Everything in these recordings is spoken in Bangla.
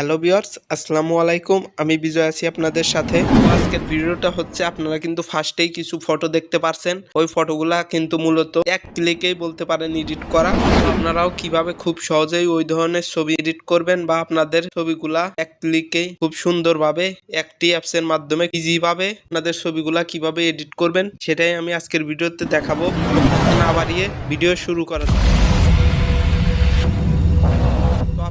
হ্যালো বিয়ার্স আসসালামু আলাইকুম। আমি বিজয় আছি আপনাদের সাথে। আজকের ভিডিওটা হচ্ছে, আপনারা কিন্তু ফার্স্টেই কিছু ফটো দেখতে পারছেন। ওই ফটোগুলা কিন্তু মূলত এক ক্লিকেই বলতে পারেন এডিট করা। আপনারাও কীভাবে খুব সহজেই ওই ধরনের ছবি এডিট করবেন বা আপনাদের ছবিগুলা এক ক্লিকেই খুব সুন্দরভাবে, একটি অ্যাপস এর মাধ্যমে ইজি ভাবে আপনাদের ছবিগুলা কীভাবে এডিট করবেন, সেটাই আমি আজকের ভিডিওতে দেখাবো। না বাড়িয়ে ভিডিও শুরু করা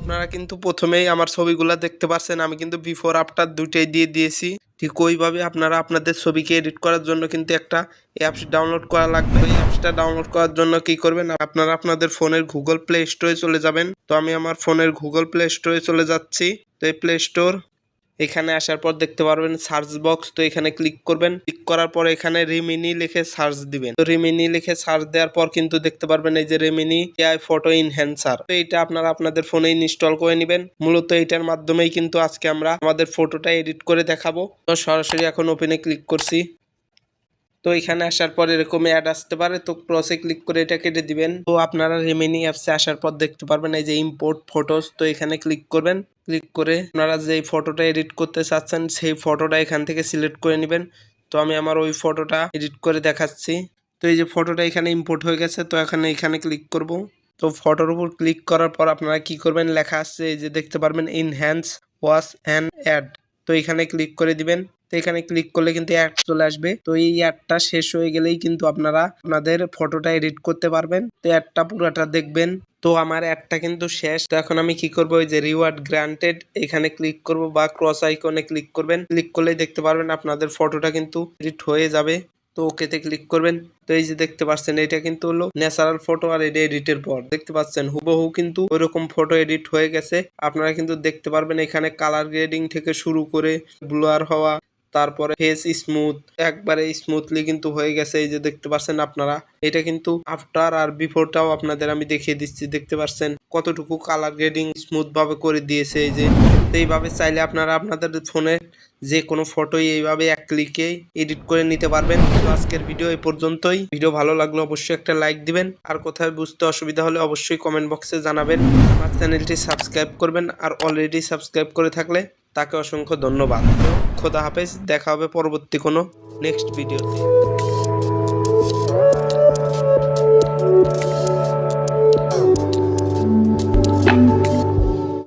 আপনারা কিন্তু প্রথমেই আমার ছবিগুলো দেখতে পাচ্ছেন আমি কিন্তু বিফোর আফটার দুইটাই দিয়ে দিয়েছি। ঠিক ওইভাবে আপনারা আপনাদের ছবিকে এডিট করার জন্য কিন্তু একটা অ্যাপস ডাউনলোড করা লাগবে। ওই অ্যাপসটা ডাউনলোড করার জন্য কি করবেন? আপনারা আপনাদের ফোনের গুগল প্লে স্টোরে চলে যাবেন। তো আমি আমার ফোনের গুগল প্লে স্টোরে চলে যাচ্ছি। তো এই প্লে স্টোর এখানে আসার পর দেখতে পারবেন সার্চ বক্স তো এখানে ক্লিক করবেন। ক্লিক করার পর এখানে রিমিনি লিখে সার্চ দিবেন। তো রিমিনি লিখে সার্চ দেওয়ার পর কিন্তু দেখতে পারবেন এই যে রিমিনি এআই ফটো ইনহ্যান্সার তো এটা আপনারা আপনাদের ফোনে ইনস্টল করে নেবেন। মূলত এটার মাধ্যমেই কিন্তু আজকে আমরা আমাদের ফটোটা এডিট করে দেখাবো। তো সরাসরি এখন ওপেনে ক্লিক করছি। তো এখানে আসার পর এরকম অ্যাড আসতে পারে, তো ক্রসে ক্লিক করে এটা কেটে দিবেন। তো আপনারা রেমিনি অ্যাপসে আসার পর দেখতে পারবেন, এই যে ইম্পোর্ট ফটোস তো এখানে ক্লিক করবেন। ক্লিক করে আপনারা যে ফটোটা এডিট করতে চাচ্ছেন, সেই ফটোটা এখান থেকে সিলেক্ট করে নেবেন। তো আমি আমার ওই ফটোটা এডিট করে দেখাচ্ছি। তো এই যে ফটোটা এখানে ইম্পোর্ট হয়ে গেছে, তো এখানে এখানে ক্লিক করব। তো ফটোর উপর ক্লিক করার পর আপনারা কি করবেন, লেখা আসছে এই যে দেখতে পারবেন ইনহ্যান্স ওয়াশ অ্যান্ড অ্যাড তো এখানে ক্লিক করে দিবেন। তো এখানে ক্লিক করলে কিন্তু অ্যাড চলে আসবে। তো এই অ্যাডটা শেষ হয়ে গেলেই কিন্তু আপনারা আপনাদের ফটোটা এডিট করতে পারবেন। তো অ্যাডটা পুরোটা দেখবেন। তো আমার অ্যাডটা কিন্তু শেষ। তো এখন আমি কি করব? ওই যে রিওয়ার্ড গ্রান্টেড এখানে ক্লিক করব বা ক্রস আইকনে ক্লিক করবেন। ক্লিক করলেই দেখতে পারবেন আপনাদের ফটোটা কিন্তু এডিট হয়ে যাবে। তো ওকেতে ক্লিক করবেন। তো এই যে দেখতে পাচ্ছেন, এটা কিন্তু হলো ন্যাচারাল ফটো আর এটা এডিটের পর। দেখতে পাচ্ছেন, হুবহু কিন্তু ওইরকম ফটো এডিট হয়ে গেছে। আপনারা কিন্তু দেখতে পারবেন এখানে কালার গ্রেডিং থেকে শুরু করে ব্লুয়ার হওয়া। তারপরে ফেস স্মুথ একবারে স্মুথলি কিন্তু হয়ে গেছে, এই যে দেখতে পাচ্ছেন আপনারা। এটা কিন্তু আফটার আর বিফোরটাও আপনাদের আমি দেখিয়ে দিচ্ছি, দেখতে পাচ্ছেন কতটুকু কালার গ্রেডিং স্মুথভাবে করে দিয়েছে এই যে। তো এইভাবে চাইলে আপনারা আপনাদের ফোনে যে কোনো ফটোই এইভাবে এক ক্লিকে এডিট করে নিতে পারবেন। তো আজকের ভিডিও এই পর্যন্তই। ভিডিও ভালো লাগলে অবশ্যই একটা লাইক দিবেন। আর কোথায় বুঝতে অসুবিধা হলে অবশ্যই কমেন্ট বক্সে জানাবেন। আমার চ্যানেলটি সাবস্ক্রাইব করবেন। আর অলরেডি সাবস্ক্রাইব করে থাকলে তাকে অসংখ্য ধন্যবাদ। খোদা হাফেজ দেখা হবে পরবর্তী কোনো নেক্সট ভিডিওতে